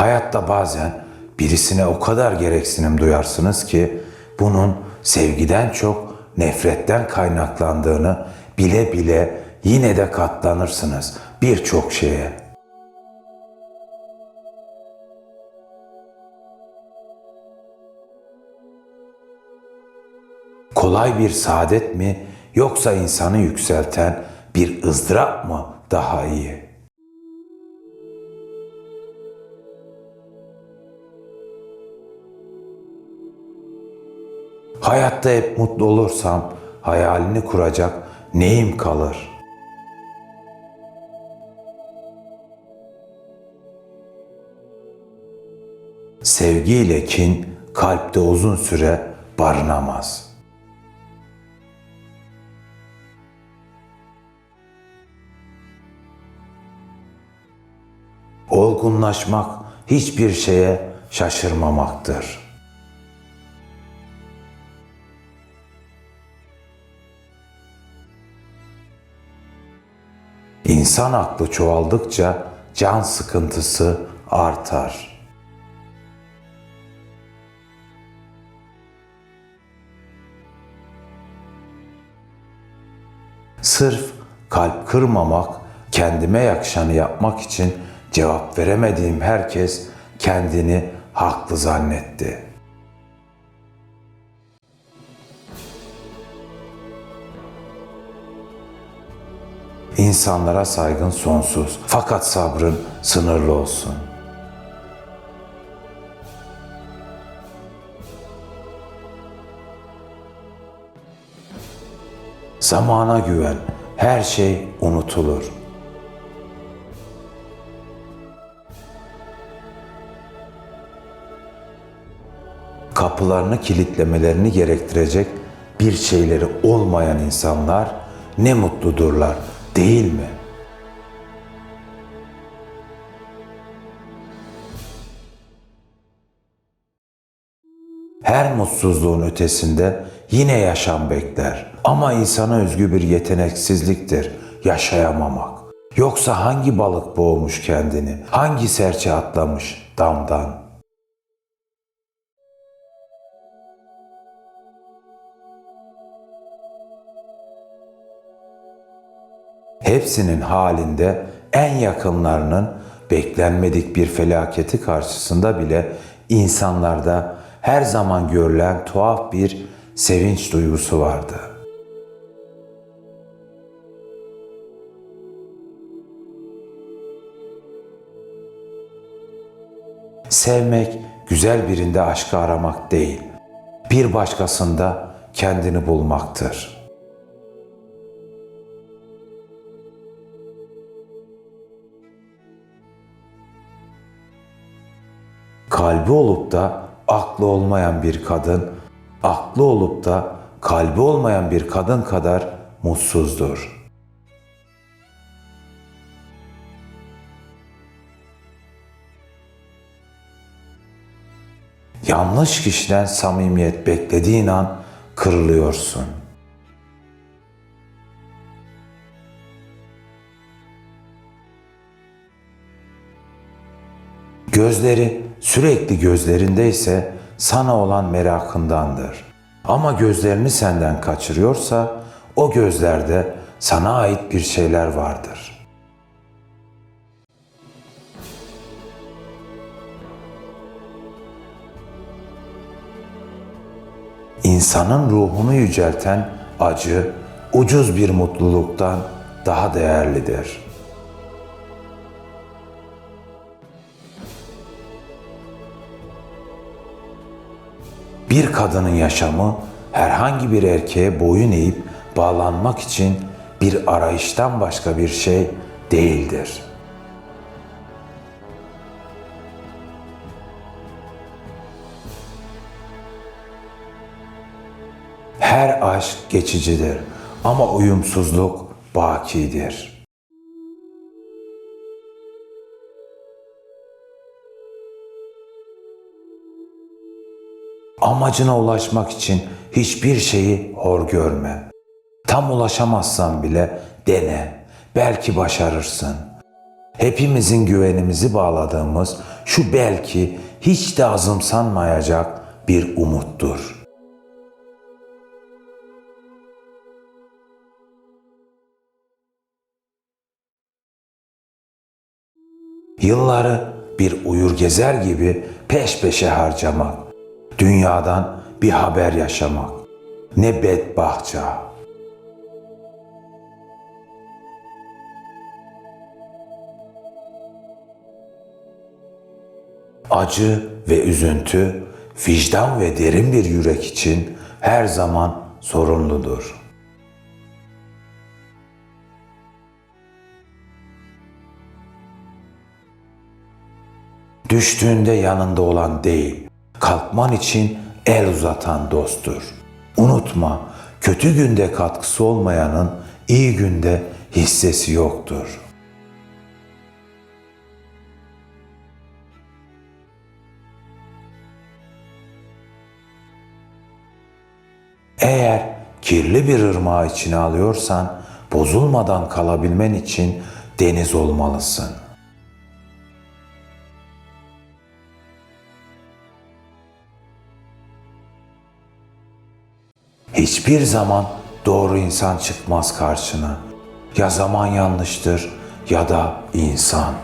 Hayatta bazen birisine o kadar gereksinim duyarsınız ki bunun sevgiden çok nefretten kaynaklandığını bile bile yine de katlanırsınız birçok şeye. Kolay bir saadet mi yoksa insanı yükselten bir ızdırap mı daha iyi? Hayatta hep mutlu olursam hayalini kuracak neyim kalır? Sevgiyle kin kalpte uzun süre barınamaz.'' Olgunlaşmak hiçbir şeye şaşırmamaktır. İnsan aklı çoğaldıkça can sıkıntısı artar. Sırf kalp kırmamak, kendime yakışanı yapmak için cevap veremediğim herkes kendini haklı zannetti. İnsanlara saygın sonsuz fakat sabrın sınırlı olsun. Zamana güven, her şey unutulur. kapılarını kilitlemelerini gerektirecek bir şeyleri olmayan insanlar ne mutludurlar değil mi? Her mutsuzluğun ötesinde yine yaşam bekler. Ama insana özgü bir yeteneksizliktir yaşayamamak. Yoksa hangi balık boğmuş kendini? Hangi serçe atlamış damdan? Hepsinin halinde en yakınlarının beklenmedik bir felaketi karşısında bile insanlarda her zaman görülen tuhaf bir sevinç duygusu vardı. Sevmek güzel birinde aşkı aramak değil, bir başkasında kendini bulmaktır.'' Kalbi olup da aklı olmayan bir kadın, aklı olup da kalbi olmayan bir kadın kadar mutsuzdur. Yanlış kişiden samimiyet beklediğin an kırılıyorsun. Gözleri sürekli gözlerindeyse sana olan merakındandır. Ama gözlerini senden kaçırıyorsa o gözlerde sana ait bir şeyler vardır. İnsanın ruhunu yücelten acı ucuz bir mutluluktan daha değerlidir.'' Bir kadının yaşamı herhangi bir erkeğe boyun eğip bağlanmak için bir arayıştan başka bir şey değildir. Her aşk geçicidir ama uyumsuzluk bakidir.'' Amacına ulaşmak için hiçbir şeyi hor görme. Tam ulaşamazsan bile dene. Belki başarırsın. hepimizin güvenimizi bağladığımız şu belki hiç de azımsanmayacak bir umuttur. Yılları bir uyur gezer gibi peş peşe harcamak, dünyadan bir haber yaşamak. Ne bedbahtça. Acı ve üzüntü, vicdan ve derin bir yürek için her zaman sorumludur. Düştüğünde yanında olan değil, kalkman için el uzatan dosttur. Unutma, kötü günde katkısı olmayanın iyi günde hissesi yoktur. Eğer kirli bir ırmağı içine alıyorsan, bozulmadan kalabilmen için deniz olmalısın. Hiçbir zaman doğru insan çıkmaz karşına. Ya zaman yanlıştır ya da insan.